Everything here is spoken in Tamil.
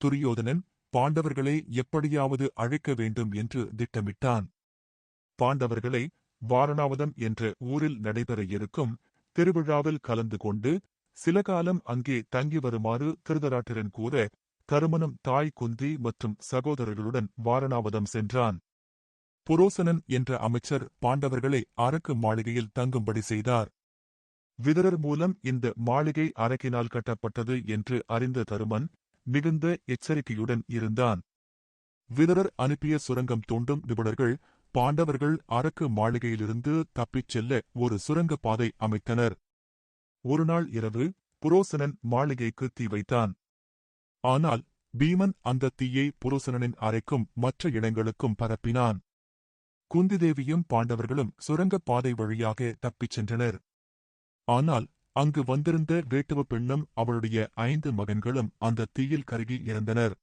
துரியோதனன் பாண்டவர்களை எப்படியாவது அழைக்க வேண்டும் என்று திட்டமிட்டான். பாண்டவர்களை வாரணாவதம் என்ற ஊரில் நடைபெற இருக்கும் திருவிழாவில் கலந்து கொண்டு சில காலம் அங்கே தங்கி வருமாறு திருதராட்டிரன் கூற தருமனும் தாய் குந்தி மற்றும் சகோதரர்களுடன் வாரணாவதம் சென்றான். புரோசனன் என்ற அமைச்சர் பாண்டவர்களை அரக்கு மாளிகையில் தங்கும்படி செய்தார். விதரர் மூலம் இந்த மாளிகை அரக்கினால் கட்டப்பட்டது என்று அறிந்த தருமன் மிகுந்த எச்சரிக்கையுடன் இருந்தான். விதரர் அனுப்பிய சுரங்கம் தோண்டும் நிபுணர்கள் பாண்டவர்கள் அரக்கு மாளிகையிலிருந்து தப்பிச் செல்ல ஒரு சுரங்கப் பாதை அமைத்தனர். ஒருநாள் இரவு புரோசனன் மாளிகைக்கு தீ வைத்தான். ஆனால் பீமன் அந்த தீயை புரோசனனின் அறைக்கும் மற்ற இடங்களுக்கும் பரப்பினான். குந்திதேவியும் பாண்டவர்களும் சுரங்கப் பாதை வழியாக தப்பிச் சென்றனர். ஆனால் அங்கு வந்திருந்த வேட்டுவ பெண்ணும் அவளுடைய ஐந்து மகன்களும் அந்த தீயில் கருகி இறந்தனர்